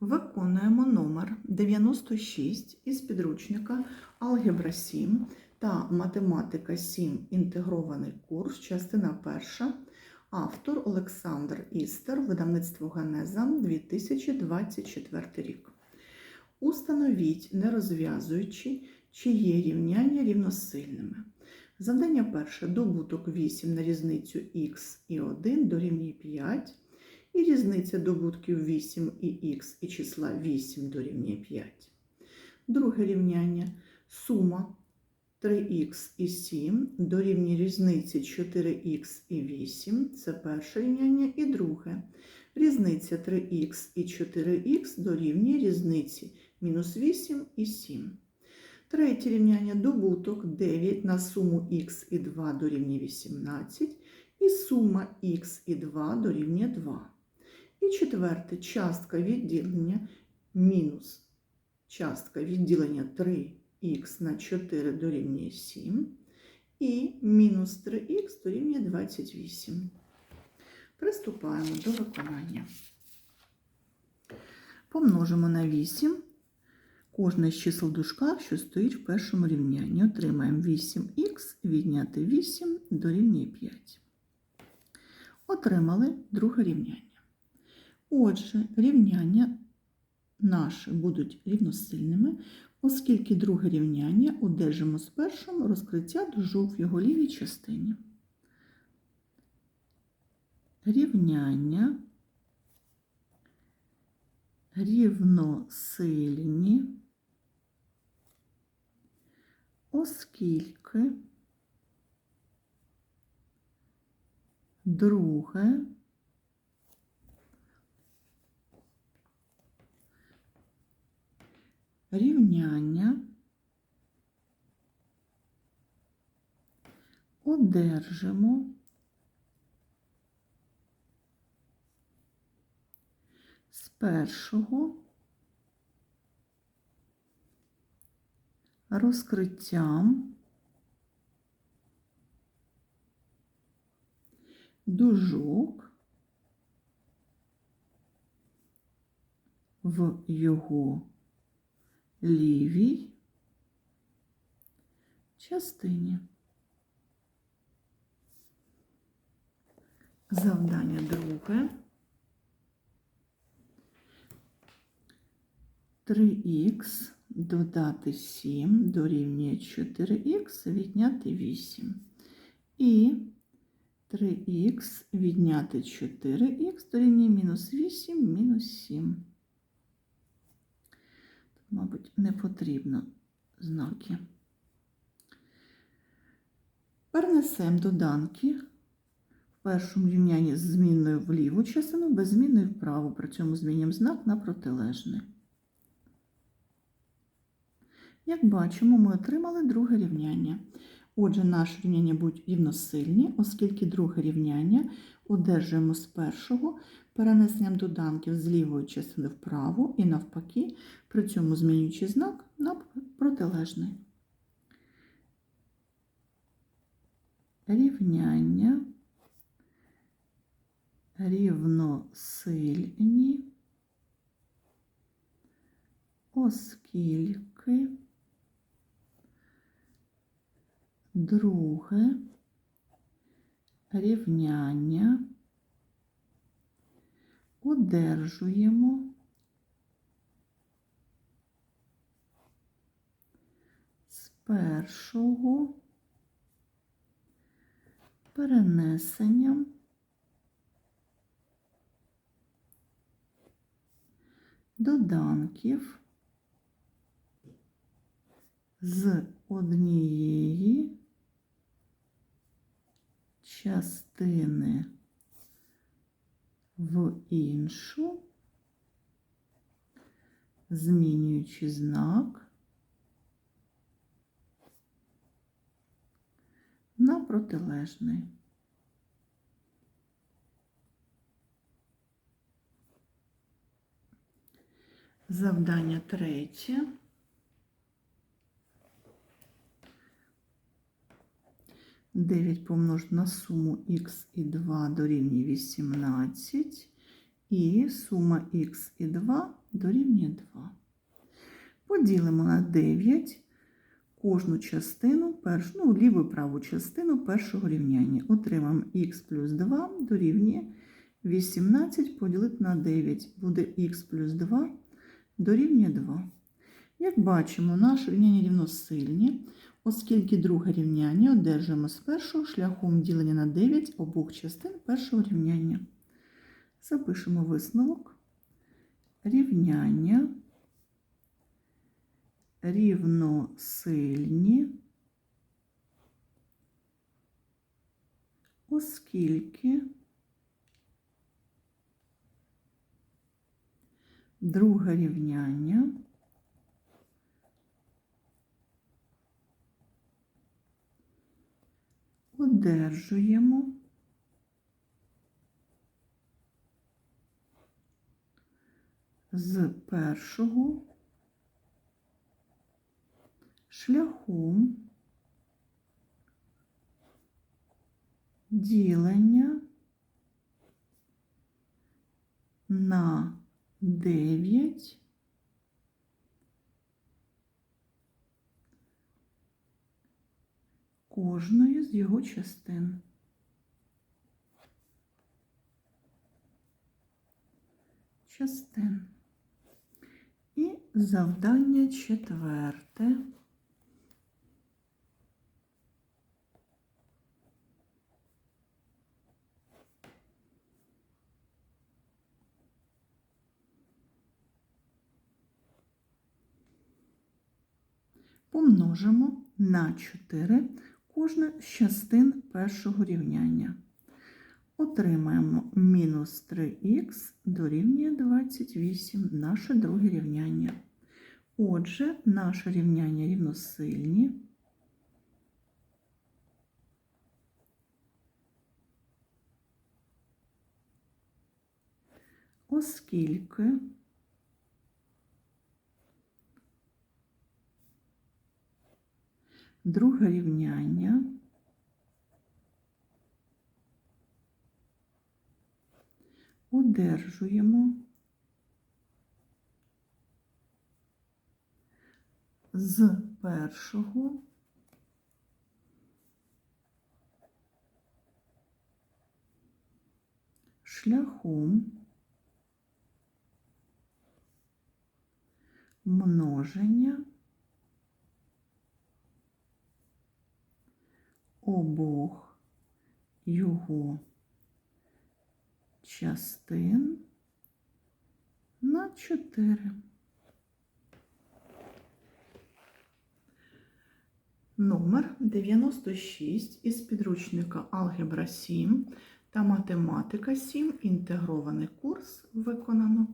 Виконуємо номер 96 із підручника Алгебра 7 та Математика 7. Інтегрований курс, частина перша. Автор Олександр Істер, видавництво Генеза 2024 рік. Установіть, не розв'язуючи, чи є рівняння рівносильними. Завдання перше. Добуток 8 на різницю х і 1 дорівнює 5. І різниця добутків 8 і х і числа 8 дорівнює 5. Друге рівняння. Сума 3х і 7 дорівнює різниці 4х і 8. Це перше рівняння. І друге. Різниця 3х і 4х дорівнює різниці мінус 8 і 7. Третє рівняння добуток 9 на суму х і 2 дорівнює 18, і сума х і 2 дорівнює 2. І четверте частка відділення мінус частка відділення 3х на 4 дорівнює 7, і мінус 3х дорівнює 28. Приступаємо до виконання. Помножимо на 8 кожне з чисел в дужках, що стоїть в першому рівнянні. Отримаємо 8х відняти 8 дорівнює 5. Отримали друге рівняння. Отже, рівняння наші будуть рівносильними, оскільки друге рівняння одержимо з першим розкриття дужок в його лівій частині. Рівняння рівносильні, оскільки друге рівняння одержимо з першого розкриттям дужок в його лівій частині. Завдання друге. 3х додати 7 дорівнює 4х відняти 8. І 3х відняти 4х дорівнює мінус 8 мінус 7. Мабуть, не потрібно знаки. Перенесемо доданки в першому рівнянні з змінною в ліву частину, без зміни вправу, при цьому змінюємо знак на протилежний. Як бачимо, ми отримали друге рівняння. Отже, наші рівняння будуть рівносильні, оскільки друге рівняння одержуємо з першого перенесенням доданків з лівої частини вправо і навпаки, при цьому змінюючи знак на протилежний. Рівняння. Рівносильні, оскільки. Друге. Рівняння одержуємо. З першого перенесенням. Доданків. З однієї частини в іншу, змінюючи знак на протилежний. Завдання третє. 9 помножити на суму х і 2 дорівнює 18. І сума х і 2 дорівнює 2. Поділимо на 9 кожну частину, перш, ну, ліву і праву частину першого рівняння. Отримаємо х плюс 2 дорівнює 18 поділити на 9. Буде х плюс 2 дорівнює 2. Як бачимо, наше рівняння рівносильні, оскільки друге рівняння одержуємо з першого шляхом ділення на 9 обох частин першого рівняння. Запишемо висновок. Рівняння рівносильні, оскільки друге рівняння одержуємо. З першого шляхом ділення на 9 кожної з його частин. Частин. І завдання четверте. Помножимо на 4 кожну з частин першого рівняння. Отримаємо мінус 3х дорівнює 28 наше друге рівняння. Отже, наше рівняння рівносильні. Оскільки друге рівняння. Одержуємо. З першого. Шляхом множення обох його частин на 4. Номер 96 із підручника Алгебра 7 та Математика 7. Інтегрований курс виконано.